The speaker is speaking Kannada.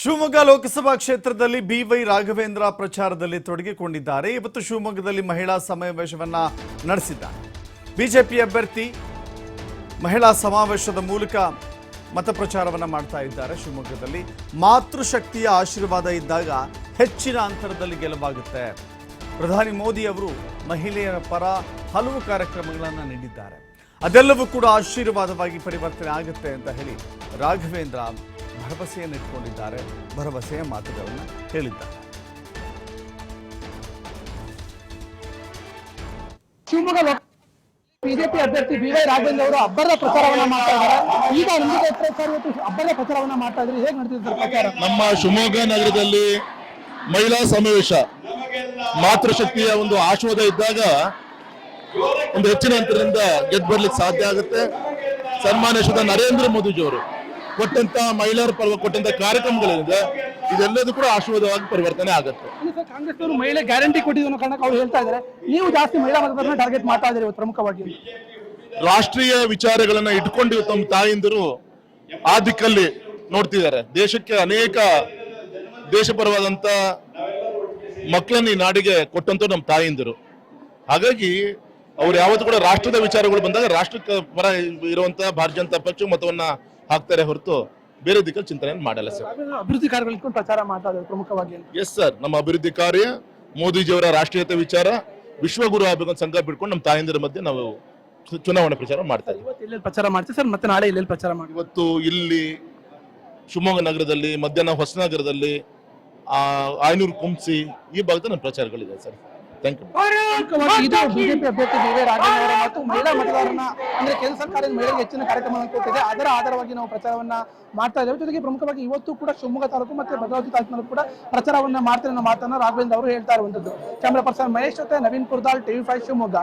ಶಿವಮೊಗ್ಗ ಲೋಕಸಭಾ ಕ್ಷೇತ್ರದಲ್ಲಿ ಬಿವೈ ರಾಘವೇಂದ್ರ ಪ್ರಚಾರದಲ್ಲಿ ತೊಡಗಿಕೊಂಡಿದ್ದಾರೆ. ಇವತ್ತು ಶಿವಮೊಗ್ಗದಲ್ಲಿ ಮಹಿಳಾ ಸಮಾವೇಶವನ್ನ ನಡೆಸಿದ್ದಾರೆ. ಬಿಜೆಪಿ ಅಭ್ಯರ್ಥಿ ಮಹಿಳಾ ಸಮಾವೇಶದ ಮೂಲಕ ಮತ ಪ್ರಚಾರವನ್ನು ಮಾಡ್ತಾ ಇದ್ದಾರೆ. ಶಿವಮೊಗ್ಗದಲ್ಲಿ ಮಾತೃಶಕ್ತಿಯ ಆಶೀರ್ವಾದ ಇದ್ದಾಗ ಹೆಚ್ಚಿನ ಅಂತರದಲ್ಲಿ ಗೆಲುವಾಗುತ್ತೆ. ಪ್ರಧಾನಿ ಮೋದಿ ಅವರು ಮಹಿಳೆಯರ ಪರ ಹಲವು ಕಾರ್ಯಕ್ರಮಗಳನ್ನು ನೀಡಿದ್ದಾರೆ. ಅದೆಲ್ಲವೂ ಕೂಡ ಆಶೀರ್ವಾದವಾಗಿ ಪರಿವರ್ತನೆ ಆಗುತ್ತೆ ಅಂತ ಹೇಳಿ ರಾಘವೇಂದ್ರ ಭರವಸೆಯನ್ನು ಇಟ್ಕೊಂಡಿದ್ದಾರೆ ಭರವಸೆಯ ಮಾತುಗಳನ್ನು ಹೇಳಿದ್ದಾರೆ. ಶಿವಮೊಗ್ಗ ಬಿಜೆಪಿ ಅಭ್ಯರ್ಥಿ ಬಿ ವೈ ರಾಘವೇಂದ್ರ ಅವರು ಅಬ್ಬರದ ಪ್ರಚಾರವನ್ನ ಮಾಡ್ತಾ ಇದ್ದಾರೆ. ಈಗ ನಿಮಗೆ ಪ್ರಚಾರ ಇವತ್ತು ಅಬ್ಬರದ ಪ್ರಚಾರವನ್ನ ಮಾಡ್ತಾ ಇದ್ರೆ. ಹೇಗೆ ನಡೆದಿದ್ದಾರೆ ನಮ್ಮ ಶಿವಮೊಗ್ಗ ನಗರದಲ್ಲಿ ಮಹಿಳಾ ಸಮಾವೇಶ ಮಾತೃಶಕ್ತಿಯ ಒಂದು ಆಶೋದ ಇದ್ದಾಗ ಒಂದು ಹೆಚ್ಚಿನ ಹಂತದಿಂದ ಗೆದ್ದು ಬರ್ಲಿಕ್ಕೆ ಸಾಧ್ಯ ಆಗುತ್ತೆ. ಸನ್ಮಾನ್ಯ ನರೇಂದ್ರ ನರೇಂದ್ರ ಮೋದಿಜಿಯವರು ಕೊಟ್ಟಂತ ಮಹಿಳೆಯರ ಪರ್ವ ಕೊಟ್ಟಂತ ಕಾರ್ಯಕ್ರಮಗಳಿಂದ ಇದೆಲ್ಲದೂ ಕೂಡ ಆಶೀರ್ವಾದವಾಗಿ ಪರಿವರ್ತನೆ ಆಗುತ್ತೆ. ಕಾಂಗ್ರೆಸ್ ಅವರು ಮಹಿಳೆ ಗ್ಯಾರಂಟಿ ಕೊಟ್ಟಿದ್ದು ಅನ್ನೋ ಕಾರಣಕ್ಕೆ ಅವ್ರು ಹೇಳ್ತಾ ಇದ್ದಾರೆ ನೀವು ಜಾಸ್ತಿ ಮಹಿಳಾ ಮತದಾರನ ಟಾರ್ಗೆಟ್ ಮಾಡ್ತಾ ಇದ್ದೀರಿ ಇವತ್ತು ಪ್ರಮುಖವಾಗಿ. ರಾಷ್ಟ್ರೀಯ ವಿಚಾರಗಳನ್ನ ಇಟ್ಕೊಂಡು ತಮ್ಮ ತಾಯಿಂದರು ಆ ದಿಕ್ಕಲ್ಲಿ ನೋಡ್ತಿದ್ದಾರೆ. ದೇಶಕ್ಕೆ ಅನೇಕ ದೇಶಪರವಾದಂತ ಮಕ್ಕಳನ್ನ ಈ ನಾಡಿಗೆ ಕೊಟ್ಟಂತ ನಮ್ಮ ತಾಯಿಂದರು. ಹಾಗಾಗಿ ಅವ್ರು ಯಾವತ್ತೂ ಕೂಡ ರಾಷ್ಟ್ರದ ವಿಚಾರಗಳು ಬಂದಾಗ ರಾಷ್ಟ್ರಕ್ಕೆ ಪರ ಇರುವಂತಹ ಭಾರತೀಯ ಜನತಾ ಪಕ್ಷ ಮತವನ್ನ ಹಾಕ್ತಾರೆ ಹೊರತು ಬೇರೆ ದಿಕ್ಕಲ್ಲಿ ಚಿಂತನೆ ಮಾಡಲ್ಲ ಸರ್. ಅಭಿವೃದ್ಧಿ ಕಾರ್ಯಗಳು ಪ್ರಚಾರ ಮಾಡ್ತಾ ಪ್ರಮುಖವಾಗಿ ಎಸ್ ಸರ್ ನಮ್ಮ ಅಭಿವೃದ್ಧಿ ಕಾರ್ಯ ಮೋದಿಜಿಯವರ ರಾಷ್ಟ್ರೀಯತೆ ವಿಚಾರ ವಿಶ್ವಗುರು ಆಗಬೇಕು ಅಂತ ಸಂಘ ಬಿಟ್ಕೊಂಡು ನಮ್ಮ ತಾಯಿಂದರ ಮಧ್ಯೆ ನಾವು ಚುನಾವಣೆ ಪ್ರಚಾರ ಮಾಡ್ತಾ ಇದ್ದೀವಿ. ಪ್ರಚಾರ ಮಾಡ್ತೀವಿ ಸರ್? ಮತ್ತೆ ನಾಳೆ ಇಲ್ಲೆಲ್ಲಿ ಪ್ರಚಾರ ಮಾಡಿ ಇವತ್ತು ಇಲ್ಲಿ ಶಿವಮೊಗ್ಗ ನಗರದಲ್ಲಿ ಮಧ್ಯಾಹ್ನ ಹೊಸನಗರದಲ್ಲಿ ಆ, ಆಯನೂರು ಕುಂಸಿ ಈ ಭಾಗದ ನಮ್ಮ ಪ್ರಚಾರಗಳಿದೆ ಸರ್. ಥ್ಯಾಂಕ್ ಯು ಇದು ಬಿಜೆಪಿ ಅಭ್ಯರ್ಥಿ ರಾಘವೇಂದ್ರ ಮತ್ತು ಮಹಿಳಾ ಮತದಾರನ ಅಂದ್ರೆ ಕೇಂದ್ರ ಸರ್ಕಾರದ ಮಹಿಳೆಗೆ ಹೆಚ್ಚಿನ ಕಾರ್ಯಕ್ರಮವನ್ನು ಕೊಟ್ಟಿದೆ ಅದರ ಆಧಾರವಾಗಿ ನಾವು ಪ್ರಚಾರವನ್ನ ಮಾಡ್ತಾ ಇದ್ದೇವೆ. ಜೊತೆಗೆ ಪ್ರಮುಖವಾಗಿ ಇವತ್ತು ಕೂಡ ಶಿವಮೊಗ್ಗ ತಾಲೂಕು ಮತ್ತೆ ಭದ್ರಾವತಿ ತಾಲೂಕಿನಲ್ಲೂ ಕೂಡ ಪ್ರಚಾರವನ್ನ ಮಾಡ್ತಾರೆ ಅನ್ನೋ ಮಾತನ್ನ ರಾಘವೇಂದ್ರ ಅವರು ಹೇಳ್ತಾ ಇರುವಂತದ್ದು. ಕ್ಯಾಮರಾ ಪರ್ಸನ್ ಮಹೇಶ್ ಜೊತೆ ನವೀನ್ ಕುರ್ದಾಲ್ ಟಿವಿ ಫೈವ್ ಶಿವಮೊಗ್ಗ.